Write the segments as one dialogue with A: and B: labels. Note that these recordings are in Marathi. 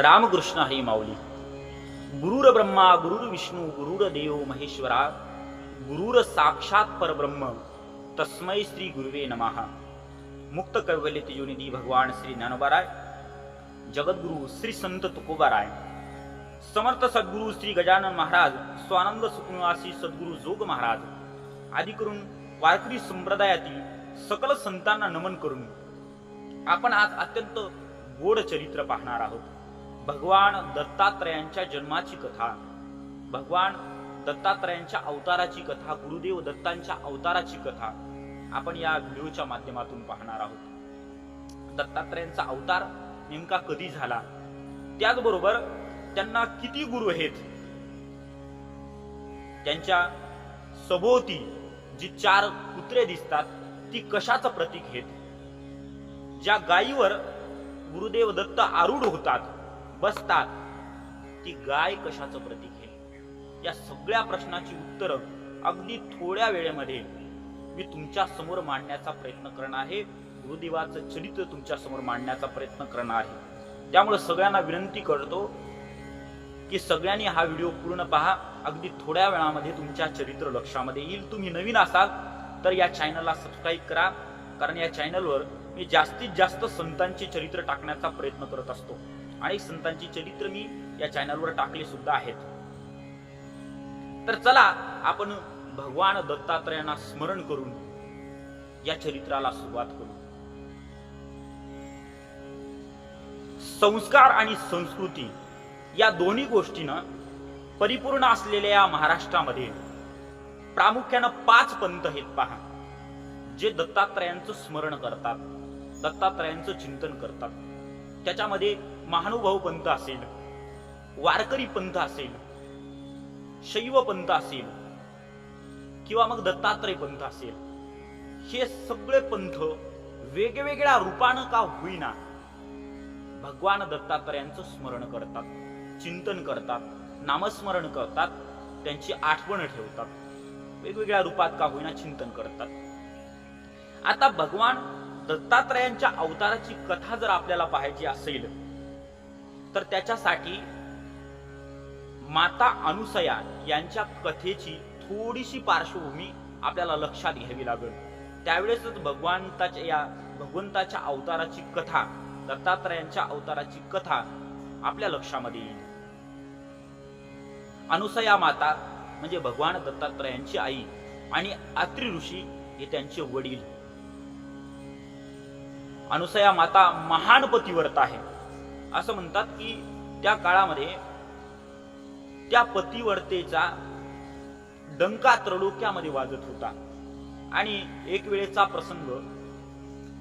A: रामकृष्ण हरी माऊली. गुरुर ब्रह्मा गुरुर विष्णू गुरुर देव महेश्वरा गुरुर साक्षात परब्रह्म तस्मै श्री गुरुवे नमः. मुक्त कैवल्य तेजोनिधी भगवान श्री ज्ञानोबाराय जगद्गुरु श्री संत तुकोबाराय. समर्थ सद्गुरु श्री गजानन महाराज स्वानंद सुखनिवासी सद्गुरु जोग महाराज आदी करून वारकरी संप्रदायातील सकल संतांना नमन करून आपण आज अत्यंत गोड चरित्र पाहणार आहोत. भगवान दत्तात्रयांच्या जन्माची कथा भगवान दत्तात्रयांच्या अवताराची कथा गुरुदेव दत्तांच्या अवताराची कथा आपण या व्हिडिओच्या माध्यमातून पाहणार आहोत. दत्तात्रयांचा अवतार नेमका कधी झाला? त्याचबरोबर त्यांना किती गुरु आहेत? त्यांच्या सभोवती जी चार कुत्रे दिसतात ती कशाचं प्रतीक आहेत? ज्या गायीवर गुरुदेव दत्त आरूढ होतात बसतात ती गाय कशाचं प्रतीक आहे? या सगळ्या प्रश्नाची उत्तरं अगदी थोड्या वेळेमध्ये मी तुमच्यासमोर मांडण्याचा प्रयत्न करणार आहे. गुरुदेवाचं चरित्र तुमच्यासमोर मांडण्याचा प्रयत्न करणार आहे. त्यामुळे सगळ्यांना विनंती करतो की सगळ्यांनी हा व्हिडिओ पूर्ण पहा. अगदी थोड्या वेळामध्ये तुमच्या चरित्र लक्षामध्ये येईल. तुम्ही नवीन असाल तर या चॅनलला सबस्क्राईब करा. कारण या चॅनलवर मी जास्तीत जास्त संतांचे चरित्र टाकण्याचा प्रयत्न करत असतो. आणि संतांची चरित्र मी या चॅनलवर टाकले सुद्धा आहेत. तर चला आपण भगवान दत्तात्रयांना स्मरण करून या चरित्राला सुरुवात करू. संस्कार आणि संस्कृती या दोन्ही गोष्टीनं परिपूर्ण असलेल्या या महाराष्ट्रामध्ये प्रामुख्यानं पाच पंथ आहेत पहा जे दत्तात्रयांचं स्मरण करतात दत्तात्रयांचं चिंतन करतात. त्याच्यामध्ये महानुभाव पंथ असेल वारकरी पंथ असेल शैव पंथ असेल किंवा मग दत्तात्रय पंथ असेल हे सगळे पंथ वेगवेगळ्या रूपानं का होईना भगवान दत्तात्रयांचं स्मरण करतात चिंतन करतात नामस्मरण करतात त्यांची आठवण ठेवतात वेगवेगळ्या रूपात का होईना चिंतन करतात. आता भगवान दत्तात्रयांच्या अवताराची कथा जर आपल्याला पाहायची असेल तर त्याच्यासाठी माता अनुसया यांच्या कथेची थोडीशी पार्श्वभूमी आपल्याला लक्षात घ्यावी लागेल. त्यावेळेसच भगवंताच्या या भगवंताच्या अवताराची कथा दत्तात्रयांच्या अवताराची कथा आपल्या लक्षामध्ये येईल. अनुसया माता म्हणजे भगवान दत्तात्रयांची आई आणि अत्रि ऋषी हे त्यांचे वडील. अनुसया माता महान पतिव्रत आहे. असं म्हणतात की त्या काळामध्ये त्या पतिवर्तेचा डंका त्रलोक्यामध्ये वाजत होता. आणि एक वेळेचा प्रसंग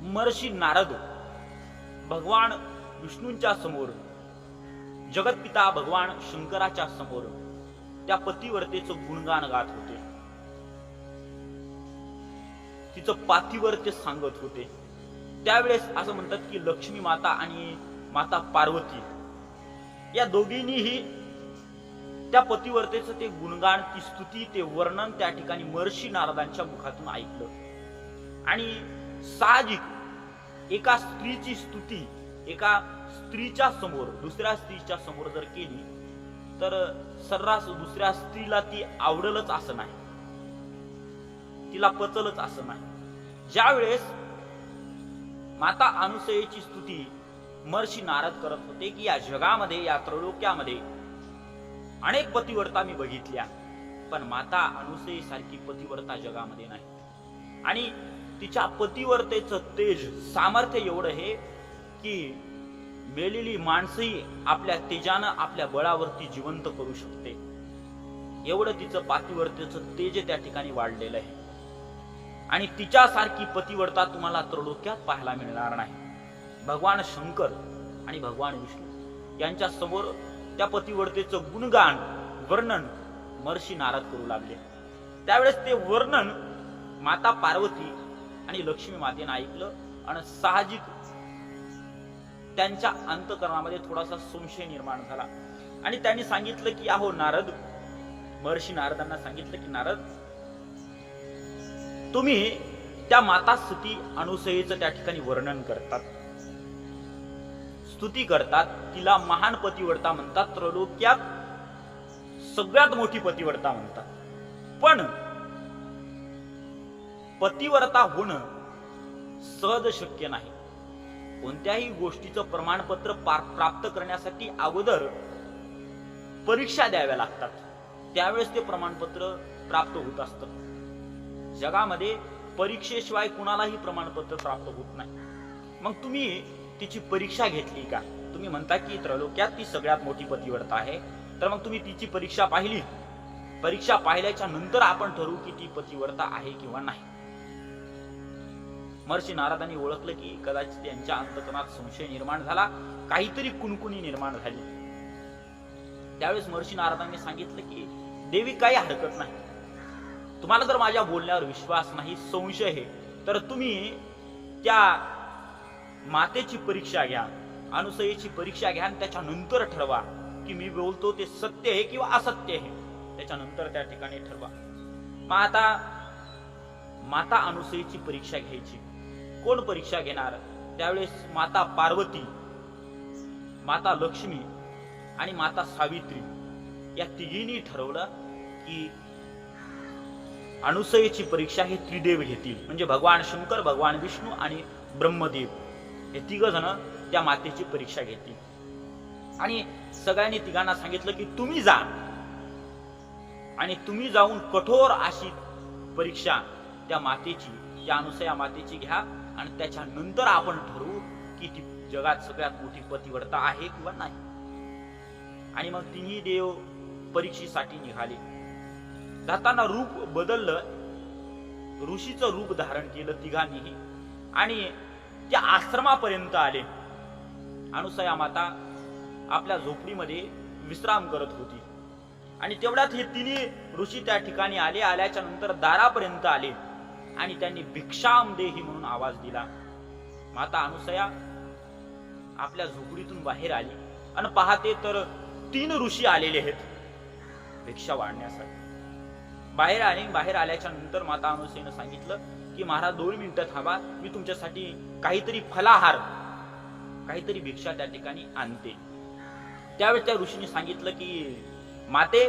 A: महर्षी नारद भगवान विष्णूंच्या समोर जगतपिता भगवान शंकराच्या समोर त्या पतिवर्तेचं गुणगान गात होते. तिचं पातिवर्ते सांगत होते. त्यावेळेस असं म्हणतात की लक्ष्मी माता आणि माता पार्वती. या दोघींनीही त्या पतिवर्तेचं ते गुणगान ती स्तुती ते वर्णन त्या ठिकाणी महर्षी नारदांच्या मुखातून ऐकलं. आणि साहजिक एका स्त्रीची स्तुती एका स्त्रीच्या समोर दुसऱ्या स्त्रीच्या समोर जर केली तर सर्रास दुसऱ्या स्त्रीला ती आवडलच असं नाही. तिला पचलच असं नाही. ज्या वेळेस माता अनुसयेची स्तुती महर्षी नारद करत होते की या जगामध्ये या त्रैलोक्यामध्ये अनेक पतिव्रता मी बघितल्या. पण माता अनुसयी सारखी पतिव्रता जगामध्ये नाही. आणि तिच्या पतिवर्तेचं तेज सामर्थ्य एवढं हे की मेलेली माणसंही आपल्या तेजानं आपल्या बळावरती जिवंत करू शकते. एवढं तिचं पातिवर्तेचं तेज त्या ठिकाणी वाढलेलं आहे. आणि तिच्यासारखी पतिव्रता तुम्हाला त्रलोक्यात पाहायला मिळणार नाही. भगवान शंकर आणि भगवान विष्णू यांच्या समोर त्या पतिवर्तेचं गुणगान वर्णन महर्षी नारद करू लागले. त्यावेळेस ते वर्णन माता पार्वती आणि लक्ष्मी मातेनं ऐकलं आणि साहजिक त्यांच्या अंतकरणामध्ये थोडासा संशय निर्माण झाला. आणि त्यांनी सांगितलं की अहो नारद महर्षी नारदांना सांगितलं की नारद तुम्ही त्या माता सती अनुसयेचं त्या ठिकाणी वर्णन करतात. स्तुती करतात तिला महान पतिव्रता म्हणतात त्रलोक्यात सगळ्यात मोठी पतिव्रता म्हणतात. पण पतिव्रता होणं सहज शक्य नाही. कोणत्याही गोष्टीचं प्रमाणपत्र प्राप्त करण्यासाठी अगोदर परीक्षा द्याव्या लागतात. त्यावेळेस ते प्रमाणपत्र प्राप्त होत असतं. जगामध्ये परीक्षेशिवाय कुणालाही प्रमाणपत्र प्राप्त होत नाही. मग तुम्ही तिची परीक्षा घेतली का? तुम्ही म्हणता की त्रैलोक्यात ती सगळ्यात मोठी पतिव्रता आहे. तर मग तुम्ही तिची परीक्षा पाहिली? परीक्षा पाहिल्याच्या नंतर आपण ठरवू की ती पतिव्रता आहे किंवा नाही. महर्षी नारदांनी ओळखलं की कदाचित त्यांच्या अंतकरणात संशय निर्माण झाला काहीतरी कुणकुणी निर्माण झाली. त्यावेळेस महर्षी नारदांनी सांगितलं की देवी काही हरकत नाही. तुम्हाला जर माझ्या बोलण्यावर विश्वास नाही संशय आहे. तर तुम्ही त्या मातेची परीक्षा घ्या अनुसयेची परीक्षा घ्या आणि त्याच्यानंतर ठरवा की मी बोलतो ते सत्य आहे किंवा असत्य आहे. त्याच्यानंतर त्या ठिकाणी ठरवा. मग आता माता अनुसयेची परीक्षा घ्यायची. कोण परीक्षा घेणार? त्यावेळेस माता पार्वती माता लक्ष्मी आणि माता सावित्री. या तिघींनी ठरवलं की अनुसयेची परीक्षा हे त्रिदेव घेतील. म्हणजे भगवान शंकर भगवान विष्णू आणि ब्रह्मदेव. हे तिघं जण त्या मातेची परीक्षा घेतील. आणि सगळ्यांनी तिघांना सांगितलं की तुम्ही जा. आणि तुम्ही जाऊन कठोर अशी परीक्षा त्या मातेची त्या अनुसया मातेची घ्या आणि त्याच्यानंतर आपण ठरवू की ती जगात सगळ्यात मोठी पतिव्रता आहे किंवा नाही. आणि मग तिन्ही देव परीक्षेसाठी निघाले. जाताना रूप बदललं. ऋषीचं रूप धारण केलं तिघांनीही. आणि त्या आश्रमापर्यंत आले. अनुसया माता आपल्या झोपडीमध्ये विश्राम करत होती. आणि तेवढ्यात हे तिन्ही ऋषी त्या ठिकाणी आले आल्याच्यानंतर दारापर्यंत आले. आणि त्यांनी भिक्षाम देही म्हणून आवाज दिला. माता अनुसया आपल्या झोपडीतून बाहेर आली. आणि पाहते तर तीन ऋषी आलेले आहेत. भिक्षा वाढण्यासाठी. बाहेर आले बाहेर आल्याच्यानंतर माता अनुसयेनं सांगितलं की महाराज दोन मिनिटं थांबा. मी तुमच्यासाठी काहीतरी फलाहार काहीतरी भिक्षा त्या ठिकाणी आणते. त्यावेळेस त्या ऋषीने सांगितलं की माते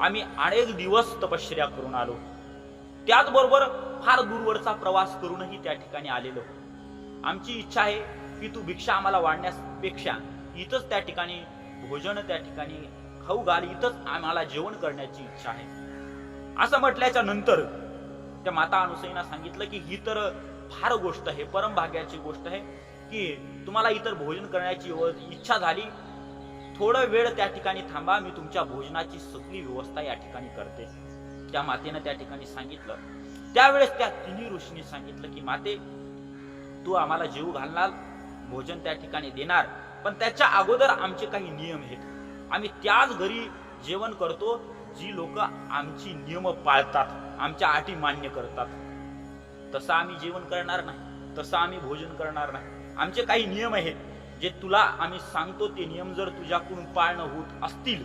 A: आम्ही अनेक दिवस तपश्चर्या करून आलो. त्याचबरोबर फार दूरवरचा प्रवास करूनही त्या ठिकाणी आलेलो. आमची इच्छा आहे की तू भिक्षा आम्हाला वाढण्यापेक्षा इथंच त्या ठिकाणी भोजन त्या ठिकाणी खाऊ घाल. इथंच आम्हाला जेवण करण्याची इच्छा आहे. असं म्हटल्याच्या नंतर त्या माता अनुसईना सांगितलं की ही तर फार गोष्ट आहे परमभाग्याची गोष्ट आहे की तुम्हाला इतर भोजन करण्याची इच्छा झाली थोडा वेळ त्या ठिकाणी थांबा मी तुमच्या भोजनाची सगळी व्यवस्था या ठिकाणी करते. त्या मातेनं त्या ठिकाणी सांगितलं. त्यावेळेस त्या तिन्ही ऋषींनी सांगितलं की माते तू आम्हाला जीव घालणार भोजन त्या ठिकाणी देणार पण त्याच्या अगोदर आमचे काही नियम आहेत. आम्ही त्याच घरी जेवण करतो जी लोक आमची नियम पाळतात आमच्या अटी मान्य करतात. तसं आम्ही जेवण करणार नाही तसं आम्ही भोजन करणार नाही. आमचे काही नियम आहेत जे तुला आम्ही सांगतो ते नियम जर तुझ्याकडून पाळणं होत असतील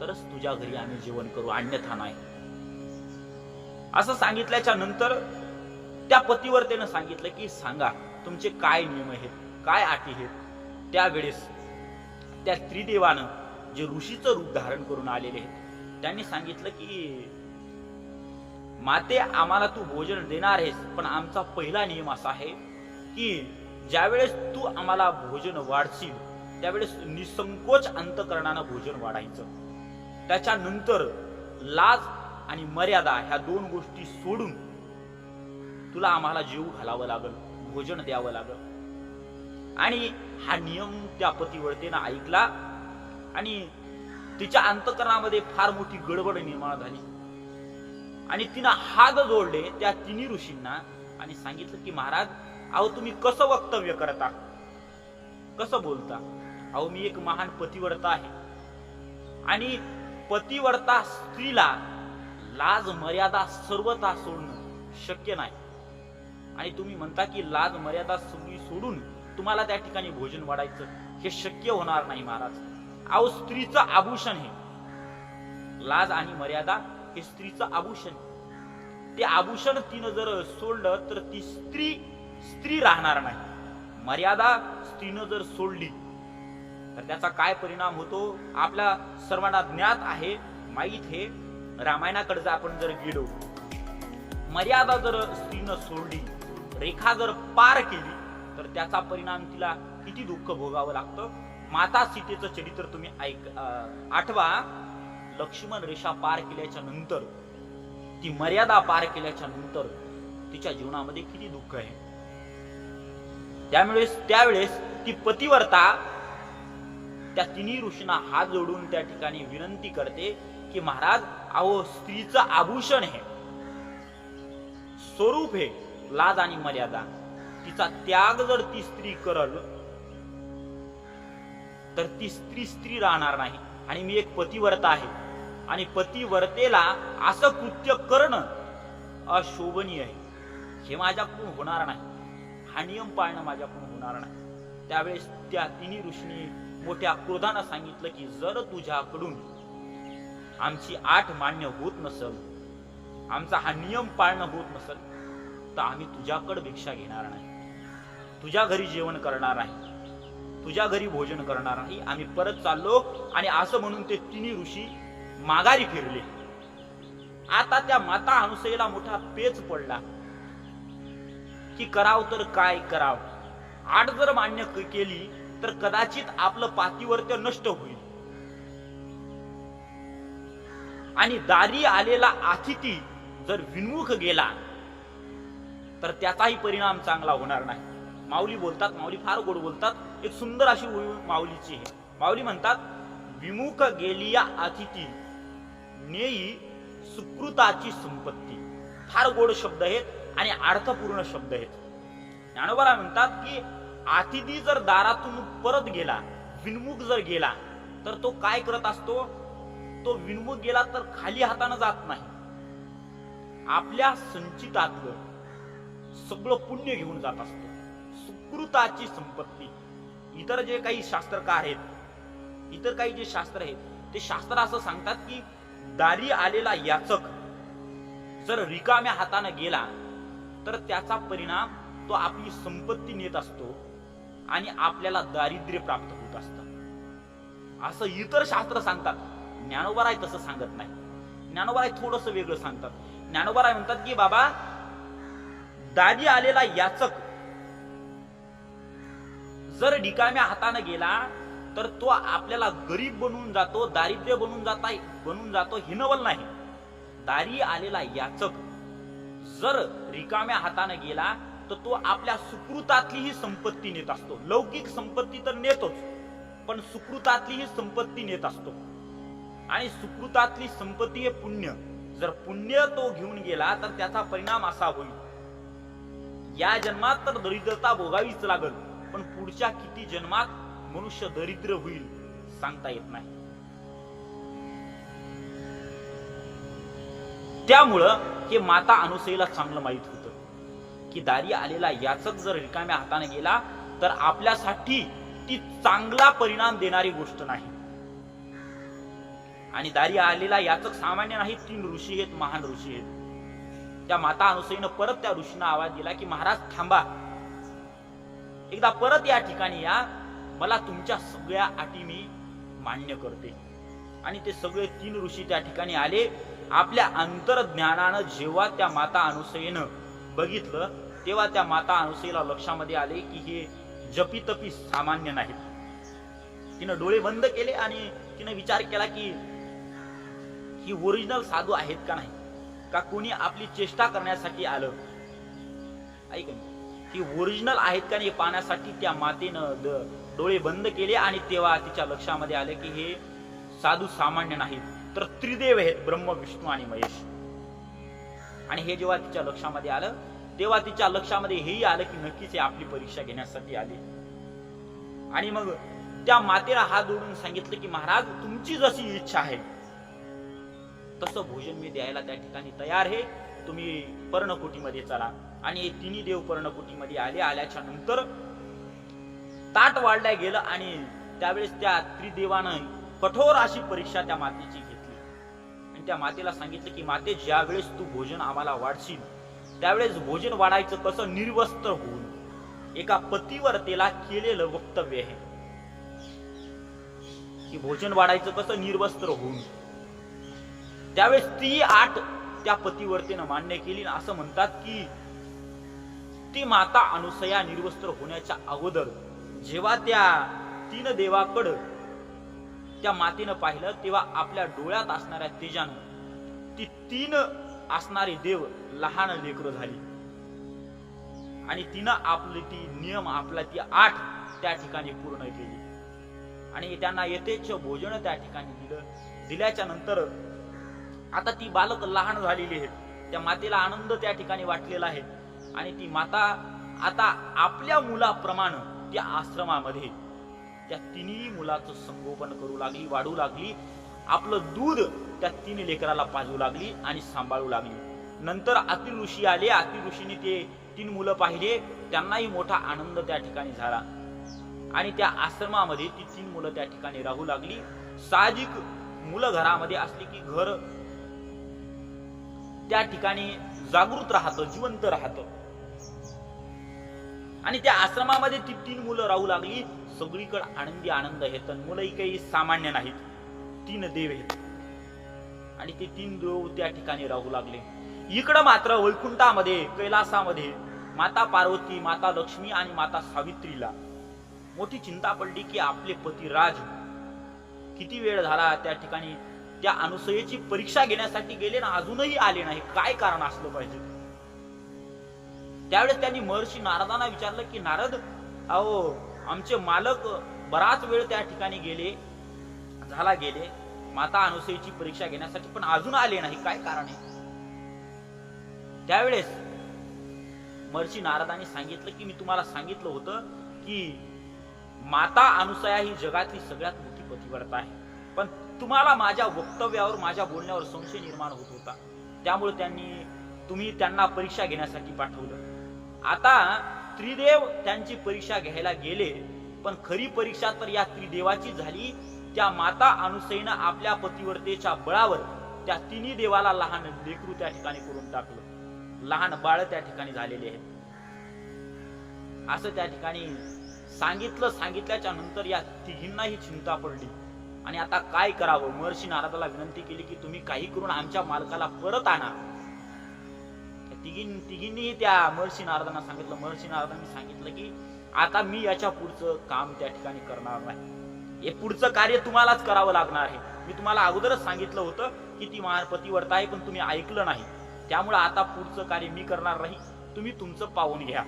A: तरच तुझ्या घरी आम्ही जेवण करू अन्यथा नाही. असं सांगितल्याच्या नंतर त्या पतीवर त्यानं सांगितलं की सांगा तुमचे काय नियम आहेत काय अटी आहेत? त्यावेळेस त्या त्रिदेवानं जे ऋषीचं रूप धारण करून आलेले आहेत. त्यांनी सांगितलं की माते आम्हाला तू भोजन देणार आहेस पण आमचा पहिला नियम असा आहे की ज्यावेळेस तू आम्हाला भोजन वाढशील त्यावेळेस निसंकोच अंतकरणानं भोजन वाढायचं. त्याच्यानंतर लाज आणि मर्यादा ह्या दोन गोष्टी सोडून तुला आम्हाला जीव घालावं लागल भोजन द्यावं लागल. आणि हा नियम त्या पतिव्रतेनं ऐकला. आणि तिच्या अंतकरणामध्ये फार मोठी गडबड निर्माण झाली. आणि तिनं हात जोडले त्या तिन्ही ऋषींना आणि सांगितलं की महाराज अहो तुम्ही कसं वक्तव्य करता? कसं बोलता? अहो मी एक महान पतिव्रता आहे. आणि पतिव्रता स्त्रीला लाज मर्यादा सर्वता सोडणं शक्य नाही. आणि तुम्ही म्हणता की लाज मर्यादा सोडून तुम्हाला त्या ठिकाणी भोजन वाढायचं हे शक्य होणार नाही महाराज. अहो स्त्रीचं आभूषण हे. लाज आणि मर्यादा हे स्त्रीचं आभूषण ते आभूषण तिनं जर सोडलं तर ती स्त्री स्त्री राहणार नाही. मर्यादा स्त्रीनं जर सोडली तर त्याचा काय परिणाम होतो? आपल्या सर्वांना ज्ञात आहे माहीत हे. रामायणाकडे जर आपण जर गेलो मर्यादा जर स्त्रीनं सोडली रेखा जर पार केली तर त्याचा परिणाम तिला किती दुःख भोगावं लागतं? माता सीतेचं चरित्र तुम्ही ऐक आठवा. लक्ष्मण रेषा पार केल्याच्यानंतर ती मर्यादा पार केल्याच्यानंतर तिच्या जीवनामध्ये किती दुःख आहे? त्यामुळे त्यावेळेस ती पतिवर्ता त्या तिन्ही ऋषींना हात जोडून त्या ठिकाणी विनंती करते की महाराज अहो स्त्रीचं आभूषण हे स्वरूप हे लाज आणि मर्यादा. तिचा त्याग जर ती स्त्री करल तर ती स्त्री स्त्री राहणार नाही. आणि मी एक पतिव्रता आहे. आणि पतिव्रतेला असं कृत्य करणं अशोभनीय आहे. हे माझ्याकडून होणार नाही. हा नियम पाळणं माझ्याकडून होणार नाही. त्यावेळेस त्या तिन्ही ऋषींनी मोठ्या क्रोधानं सांगितलं की जर तुझ्याकडून आमची आठ मान्य होत नसल आमचा हा नियम पाळणं होत नसल तर आम्ही तुझ्याकडे भिक्षा घेणार नाही. तुझ्या घरी जेवण करणार नाही. तुझ्या घरी भोजन करणार नाही आम्ही परत चाललो आणि असं म्हणून ते तिन्ही ऋषी माघारी फिरले. आता त्या माता अनुसईला मोठा पेच पडला. की कराव तर काय कराव? आठ जर मान्य केली तर कदाचित आपलं पातिवर्त्य नष्ट होईल. आणि दारी आलेला अतिथी जर विन्मुख गेला तर त्याचाही परिणाम चांगला होणार नाही. माऊली बोलतात माऊली फार गोड बोलतात. एक सुंदर अशी माऊलीची आहे माऊली म्हणतात विमुख गेलिया अतिथी नेई सुकृताची संपत्ती. फार गोड शब्द आहेत आणि अर्थपूर्ण शब्द आहेत ज्ञानोबाला म्हणतात की अतिथी जर दारातून परत गेला विनमुख जर गेला तर तो काय करत असतो? तो विनमुख गेला तर खाली हातानं जात नाही. आपल्या संचितातलं सगळं पुण्य घेऊन जात असतो. कृताची संपत्ती. इतर जे काही शास्त्रकार आहेत इतर काही जे शास्त्र आहेत ते शास्त्र असं सांगतात की दारी आलेला याचक जर रिकाम्या हातानं गेला तर त्याचा परिणाम तो आपली संपत्ती नेत असतो आणि आपल्याला दारिद्र्य प्राप्त होत असतं. असं इतर शास्त्र सांगतात. ज्ञानोबराय तसं सांगत नाही. ज्ञानोबाराय थोडस वेगळं सांगतात. ज्ञानोबाराय म्हणतात की बाबा दारी आलेला याचक जर रिकाम्या हाताने गेला तर तो आपल्याला गरीब बनून जातो दारिद्र्य बनून जाता बनून जातो हिनवल नाही. दारी आलेला याचक जर रिकाम्या हाताने गेला तर तो आपल्या सुकृतातलीही संपत्ती नेत असतो. लौकिक संपत्ती तर नेतोच पण सुकृतातलीही संपत्ती नेत असतो. आणि सुकृतातली संपत्ती हे पुण्य. जर पुण्य तो घेऊन गेला तर त्याचा परिणाम असा होईल. या जन्मात तर दरिद्रता भोगावीच लागल. पण पुढच्या किती जन्मात मनुष्य दरिद्र होईल सांगता येत नाही. त्यामुळं हे माता अनुसईला चांगलं माहीत होतं की दारी आलेला याचक जर रिकाम्या हाताने गेला तर आपल्यासाठी ती चांगला परिणाम देणारी गोष्ट नाही. आणि दारी आलेला याचक सामान्य नाही तीन ऋषी आहेत महान ऋषी आहेत. त्या माता अनुसईनं परत त्या ऋषीनं आवाज दिला की महाराज थांबा एकदा परत या ठिकाणी या. मला तुमच्या सगळ्या अटी मी मान्य करते. आणि ते सगळे तीन ऋषी त्या ठिकाणी आले. आपल्या अंतर्ज्ञानानं जेव्हा त्या माता अनुसयेनं बघितलं तेव्हा त्या माता अनुसयेला लक्षामध्ये आले की हे जपीतपी सामान्य नाहीत. तिनं डोळे बंद केले आणि तिनं विचार केला की ही ओरिजिनल साधू आहेत का नाही? का कोणी आपली चेष्टा करण्यासाठी आलं? ऐक ती ओरिजिनल आहेत का नाही हे पाहण्यासाठी त्या मातेनं द- डोळे बंद केले आणि तेव्हा तिच्या लक्षामध्ये आले की हे साधू सामान्य नाहीत. तर त्रिदेव आहेत ब्रह्म विष्णू आणि महेश. आणि हे जेव्हा तिच्या लक्षामध्ये आलं तेव्हा तिच्या लक्षामध्ये हेही आलं की नक्कीच हे आपली परीक्षा घेण्यासाठी आले. आणि मग त्या मातेला हात जोडून सांगितलं की महाराज तुमची जशी इच्छा आहे तसं भोजन मी द्यायला त्या ठिकाणी तयार आहे. तुम्ही पर्णकोटीमध्ये चला. आणि हे तिन्ही देव पर्णकुटीमध्ये आले. आल्याच्यानंतर ताट वाढल्या गेलं आणि त्यावेळेस त्या त्रिदेवानं कठोर अशी परीक्षा त्या मातेची घेतली. आणि त्या मातेला सांगितलं की माते ज्यावेळेस तू भोजन आम्हाला वाढशील त्यावेळेस भोजन वाढायचं कसं निर्वस्त्र होऊन एका पतिवर्तेला केलेलं वक्तव्य आहे. की भोजन वाढायचं कसं निर्वस्त्र होऊन. त्यावेळेस ती आठ त्या पतीवरतीनं मान्य केली असं म्हणतात की ती माता अनुसया निर्वस्त्र होण्याच्या अगोदर जेव्हा त्या तीन देवाकडं त्या मातेनं पाहिलं तेव्हा आपल्या डोळ्यात असणाऱ्या तेजानं ती तीन असणारे देव लहान लेकरं झाली. आणि तिनं आपली ती नियम आपला ती आठ त्या ठिकाणी पूर्ण केली. आणि त्यांना यथेच्छ भोजन त्या ठिकाणी दिलं. दिल्याच्या नंतर आता ती बालक लहान झालेली आहेत. त्या मातेला आनंद त्या ठिकाणी वाटलेला आहे. आणि ती माता आता आपल्या मुलाप्रमाणे त्या आश्रमामध्ये त्या तिन्ही मुलाचं संगोपन करू लागली वाढू लागली. आपलं दूध त्या तीन लेकराला पाजू लागली आणि सांभाळू लागली. नंतर अति ऋषी आले अति ऋषीने ते तीन मुलं पाहिले. त्यांनाही मोठा आनंद त्या ठिकाणी झाला. आणि त्या आश्रमामध्ये ती तीन मुलं त्या ठिकाणी राहू लागली. साहजिक मुलं घरामध्ये असली की घर त्या ठिकाणी जागृत राहतं जिवंत राहतं. आणि त्या आश्रमामध्ये ती तीन मुलं राहू लागली. सगळीकडे आनंदी आनंद आहे तर मुलंही काही सामान्य नाहीत. तीन देव आहेत. आणि ते तीन देव त्या ठिकाणी राहू लागले. इकडं मात्र वैकुंठामध्ये कैलासामध्ये माता पार्वती माता लक्ष्मी आणि माता सावित्रीला मोठी चिंता पडली की आपले पती राज किती वेळ झाला त्या ठिकाणी? त्या अनुसयेची परीक्षा घेण्यासाठी गेले ना अजूनही आले नाही. काय कारण असलं पाहिजे? त्यावेळेस त्यांनी महर्षी नारदांना विचारलं की नारद अहो आमचे मालक बराच वेळ त्या ठिकाणी गेले झाला गेले. माता अनुसईची परीक्षा घेण्यासाठी पण अजून आले नाही. काय कारण आहे? त्यावेळेस महर्षी नारदांनी सांगितलं की मी तुम्हाला सांगितलं होतं की माता अनुसया ही जगातली सगळ्यात मोठी पतिव्रता आहे. पण तुम्हाला माझ्या वक्तव्यावर माझ्या बोलण्यावर संशय निर्माण होत होता. त्यामुळे त्यांनी तुम्ही त्यांना परीक्षा घेण्यासाठी पाठवलं. आता त्रिदेव त्यांची परीक्षा घ्यायला गेले पण खरी परीक्षा तर या त्रिदेवाची झाली. त्या माता अनुसईनं आपल्या पतिवर्तेच्या बळावर त्या तिन्ही देवाला लहान लेकरू त्या ठिकाणी करून टाकलं. लहान बाळ त्या ठिकाणी झालेले आहेत. असं त्या ठिकाणी सांगितलं सांगितल्याच्या नंतर या तिघींनाही चिंता पडली. आणि आता काय करावं? महर्षी नारदाला विनंती केली की तुम्ही काही करून आमच्या मालकाला परत आणा. तिघीं तिघींनीही त्या महर्षी नारदांना सांगितलं. महर्षी नारदांनी सांगितलं की आता मी याच्या पुढचं काम त्या ठिकाणी करणार नाही. हे पुढचं कार्य तुम्हालाच करावं लागणार आहे. मी तुम्हाला अगोदरच सांगितलं होतं की ती महापतीवर्त आहे पण तुम्ही ऐकलं नाही. त्यामुळे आता पुढचं कार्य मी करणार नाही. तुम्ही तुमचं पाहून घ्या.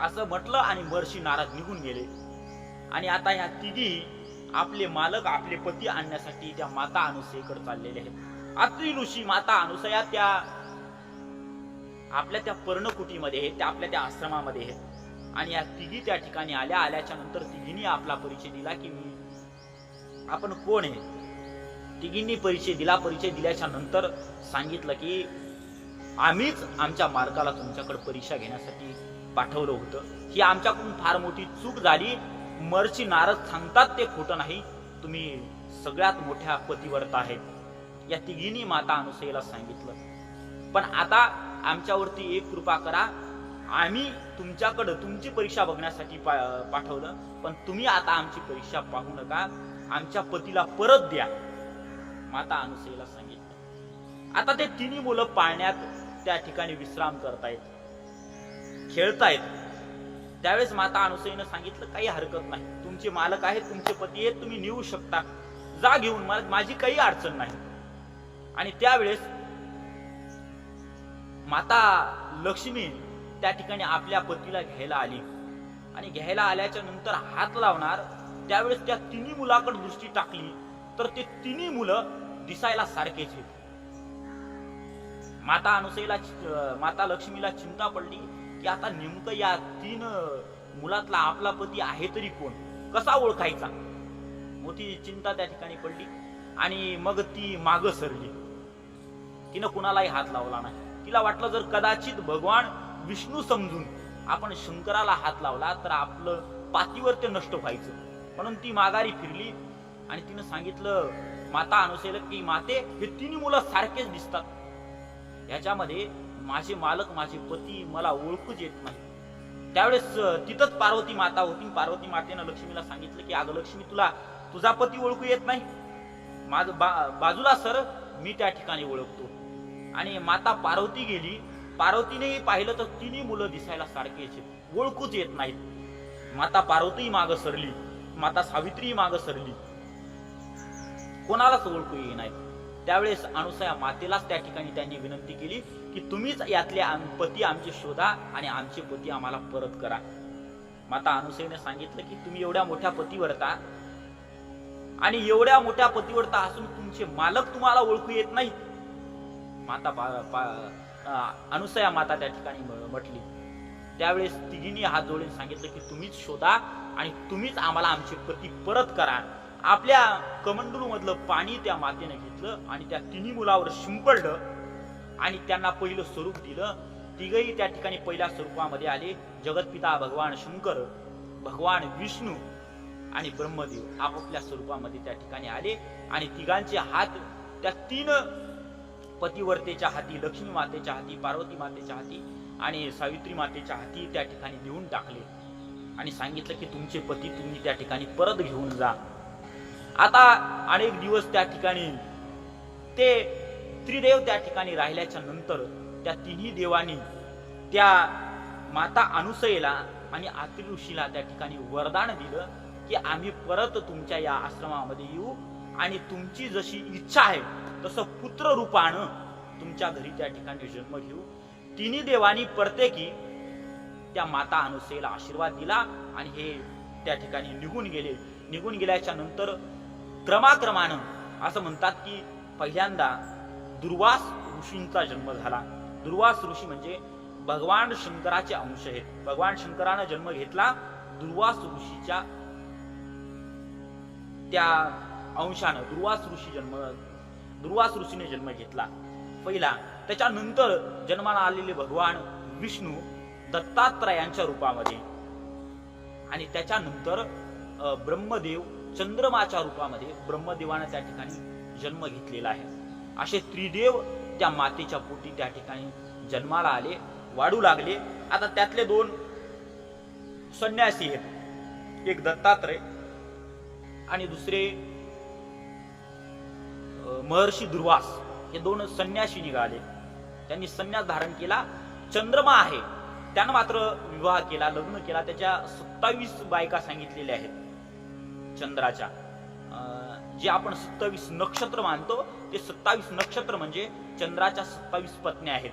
A: असं म्हटलं आणि महर्षी नारद निघून गेले. आणि आता ह्या तिघी आपले मालक आपले पती आणण्यासाठी त्या माता अनुसयेकडे चाललेले आहेत. अत्रि ऋषी माता अनुसया त्या आपल्या त्या पर्णकुटीमध्ये आहेत त्या आपल्या त्या आश्रमामध्ये आहेत. आणि या तिघी त्या ठिकाणी आल्या आल्याच्यानंतर तिघींनी आपला परिचय दिला की मी आपण कोण आहे? तिघींनी परिचय दिला परिचय दिल्याच्या नंतर सांगितलं की आम्हीच आमच्या मार्काला तुमच्याकडे परीक्षा घेण्यासाठी पाठवलं होतं. ही आमच्याकडून फार मोठी चूक झाली. मरची नारद सांगतात ते खोटं नाही. तुम्ही सगळ्यात मोठ्या पतिवर्त आहेत. या तिघींनी माता अनुसयेला सांगितलं. पण आता आमच्यावरती एक कृपा करा. आम्ही तुमच्याकडं तुमची परीक्षा बघण्यासाठी पा- पाठवलं. पण तुम्ही आता आमची परीक्षा पाहू नका. आमच्या पतीला परत द्या. माता अनुसईला सांगितलं. आता ते तिन्ही मुलं पाळण्यात त्या ठिकाणी विश्राम करतायत. खेळतायत. त्यावेळेस माता अनुसईनं सांगितलं काही हरकत नाही. तुमचे मालक आहेत तुमचे पती आहेत तुम्ही नेऊ शकता. जा घेऊन. मला माझी काही अडचण नाही. आणि त्यावेळेस माता लक्ष्मी त्या ठिकाणी आपल्या पतीला घ्यायला आली. आणि घ्यायला आल्याच्यानंतर हात लावणार त्यावेळेस त्या तिन्ही मुलाकडे दृष्टी टाकली तर ते तिन्ही मुलं दिसायला सारखेच आहेत. माता अनुसईला माता लक्ष्मीला चिंता पडली की आता नेमकं या तीन मुलातला आपला पती आहे तरी कोण? कसा ओळखायचा? मोठी चिंता त्या ठिकाणी पडली आणि मग ती माग सरली. तिनं कुणालाही हात लावला नाही. तिला वाटलं जर कदाचित भगवान विष्णू समजून आपण शंकराला हात लावला तर आपलं पातीवर ते नष्ट व्हायचं. म्हणून ती माघारी फिरली आणि तिनं सांगितलं माता अनुसेल की माते हे तिन्ही मुलं सारखेच दिसतात. याच्यामध्ये माझे मालक माझे पती मला ओळखूच येत नाही. त्यावेळेस तिथंच पार्वती माता होती. पार्वती मातेनं लक्ष्मीला सांगितलं की अगं लक्ष्मी तुला तुझा पती ओळखू येत नाही. माझं बा बाजूला सर मी त्या ठिकाणी ओळखतो. आणि माता पार्वती गेली. पार्वतीनेही पाहिलं तर तिन्ही मुलं दिसायला सारखी ओळखूच येत नाहीत. माता पार्वती माग सरली. माता सावित्री माग सरली. कोणालाच ओळखू ये नाहीत. त्यावेळेस अनुसया मातेलाच त्या ठिकाणी त्यांनी विनंती केली की तुम्हीच यातले पती आमचे शोधा आणि आमचे पती आम्हाला परत करा. माता अनुसयेने सांगितलं की तुम्ही एवढ्या मोठ्या पतीवरता आणि एवढ्या मोठ्या पतीवरता असून तुमचे मालक तुम्हाला ओळखू येत नाही माता पा- पा- अनुसया माता त्या ठिकाणी म्हटली. त्यावेळेस तिघींनी हात जोडून सांगितलं की तुम्हीच शोधा आणि तुम्हीच आम्हाला आमचे पती परत करा. आपल्या कमंडलूमधलं पाणी त्या मातेने घेतलं आणि त्या तिन्ही मुलावर शिंपडलं आणि त्यांना पहिलं स्वरूप दिलं. तिघही त्या ठिकाणी पहिल्या स्वरूपामध्ये आले. जगतपिता भगवान शंकर भगवान विष्णू आणि ब्रह्मदेव आपापल्या स्वरूपामध्ये त्या ठिकाणी आले आणि तिघांचे हात त्या तीन पतिवर्तेच्या हाती लक्ष्मी मातेच्या हाती पार्वती मातेच्या हाती आणि सावित्री मातेच्या हाती त्या ठिकाणी देऊन टाकले. आणि सांगितलं की तुमचे पती तुम्ही त्या ठिकाणी परत घेऊन जा. आता अनेक दिवस त्या ठिकाणी ते त्रिदेव त्या ठिकाणी राहिल्याच्या नंतर त्या तिन्ही देवांनी त्या माता अनुसयेला आणि आत्री ऋषीला त्या ठिकाणी वरदान दिलं की आम्ही परत तुमच्या या आश्रमामध्ये येऊ. आणि तुमची जशी इच्छा आहे तसं पुत्र रूपानं तुमच्या घरी त्या ठिकाणी जन्म घेऊ तिन्ही देवांनी प्रत्येकी त्या माता अनुसेला आशीर्वाद दिला आणि हे त्या ठिकाणी निघून गेले. निघून गेल्याच्यानंतर क्रमाक्रमानं असं म्हणतात की पहिल्यांदा दुर्वास ऋषींचा जन्म झाला. दुर्वास ऋषी म्हणजे भगवान शंकराचे अंश आहेत. भगवान शंकरानं जन्म घेतला दुर्वास ऋषीच्या त्या अंशानं दुर्वास ऋषी जन्म दुर्वास ऋषीने जन्म घेतला. पहिला त्याच्यानंतर जन्माला आलेले भगवान विष्णू दत्तात्रयांच्या रूपामध्ये आणि त्याच्यानंतर ब्रह्मदेव चंद्रमाच्या रूपामध्ये ब्रह्मदेवानं त्या ठिकाणी जन्म घेतलेला आहे. असे त्रिदेव त्या मातेच्या पोटी त्या ठिकाणी जन्माला आले वाढू लागले. आता त्यातले दोन संन्यासी आहेत. एक दत्तात्रय आणि दुसरे महर्षी दुर्वास हे दोन संन्यासी निघाले. त्यांनी संन्यास धारण केला. चंद्रमा आहे. त्यानं मात्र विवाह केला लग्न केला. त्याच्या सत्तावीस बायका सांगितलेल्या आहेत चंद्राच्या. जे आपण सत्तावीस नक्षत्र मानतो ते सत्तावीस नक्षत्र म्हणजे चंद्राच्या सत्तावीस पत्न्या आहेत.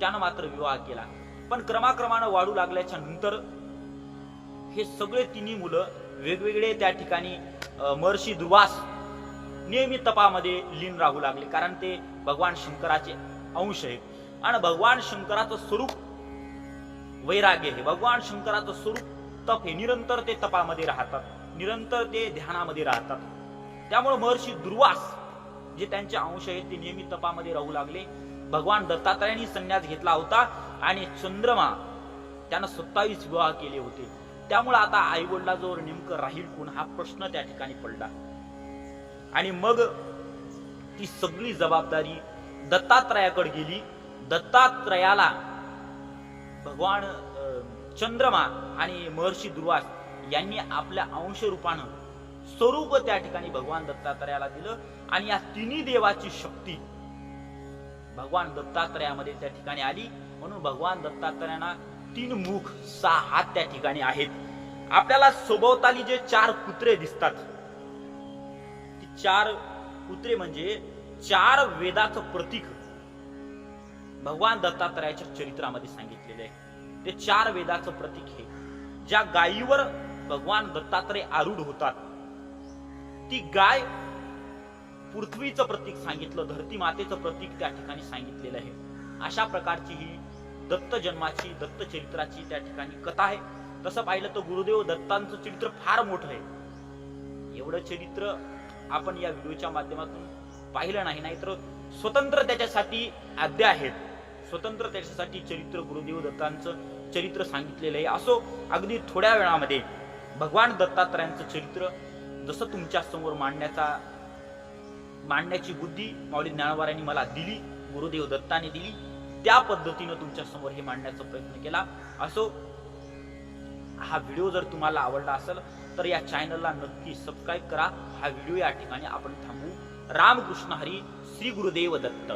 A: त्यानं मात्र विवाह केला. पण क्रमाक्रमानं वाढू लागल्याच्या नंतर हे सगळे तिन्ही मुलं वेगवेगळे त्या ठिकाणी महर्षी दुवास नेहमी तपामध्ये लीन राहू लागले. कारण ते भगवान शंकराचे अंश आहेत. आणि भगवान शंकराचं स्वरूप वैराग्य आहे. भगवान शंकराचं स्वरूप तप हे निरंतर ते तपामध्ये राहतात. निरंतर ते ध्यानामध्ये राहतात. त्यामुळे महर्षी दुर्वास जे त्यांचे अंश आहेत ते नेहमी तपामध्ये राहू लागले. भगवान दत्तात्रयांनी संन्यास घेतला होता आणि चंद्रमा त्यानं सत्तावीस विवाह केले होते. त्यामुळे आता आई वडिलाजवळ नेमकं राहील कोण हा प्रश्न त्या ठिकाणी पडला. आणि मग ती सगळी जबाबदारी दत्तात्रयाकडे गेली. दत्तात्रयाला भगवान चंद्रमा आणि महर्षी दुर्वास यांनी आपल्या अंश रूपानं स्वरूप त्या ठिकाणी भगवान दत्तात्रयाला दिलं आणि या तिन्ही देवाची शक्ती भगवान दत्तात्रयामध्ये त्या ठिकाणी आली. म्हणून भगवान दत्तात्रयांना तीन मुख सहा हात त्या ठिकाणी आहेत. आपल्याला सभोवताली जे चार कुत्रे दिसतात चार पुत्रे म्हणजे चार वेदाचं प्रतीक. भगवान दत्तात्रयाच्या चरित्रामध्ये सांगितलेले आहे. ते चार वेदाचं प्रतीक हे ज्या गायीवर भगवान दत्तात्रय आरूढ होतात ती गाय पृथ्वीचं प्रतीक सांगितलं धरती मातेचं प्रतीक त्या ठिकाणी सांगितलेलं आहे. अशा प्रकारची ही दत्त जन्माची दत्त चरित्राची त्या ठिकाणी कथा आहे. तसं पाहिलं तर गुरुदेव दत्तांचं चरित्र फार मोठं आहे. एवढं चरित्र आपण या व्हिडिओच्या माध्यमातून पाहिलं नाही नाहीतर स्वतंत्र त्याच्यासाठी अध्याय आहेत. स्वतंत्र त्याच्यासाठी चरित्र गुरुदेव दत्तांचं चरित्र सांगितलेलं आहे. असो अगदी थोड्या वेळामध्ये भगवान दत्तात्रयांचं चरित्र जसं तुमच्यासमोर मांडण्याचा मांडण्याची बुद्धी माऊली ज्ञानवारांनी मला दिली गुरुदेव दत्ताने दिली त्या पद्धतीनं तुमच्यासमोर हे मांडण्याचा प्रयत्न केला. असो हा व्हिडिओ जर तुम्हाला आवडला असेल तर या चॅनलला नक्की सबस्क्राईब करा. हा व्हिडिओ या ठिकाणी आपण थांबू रामकृष्ण हरी श्री गुरुदेव दत्त.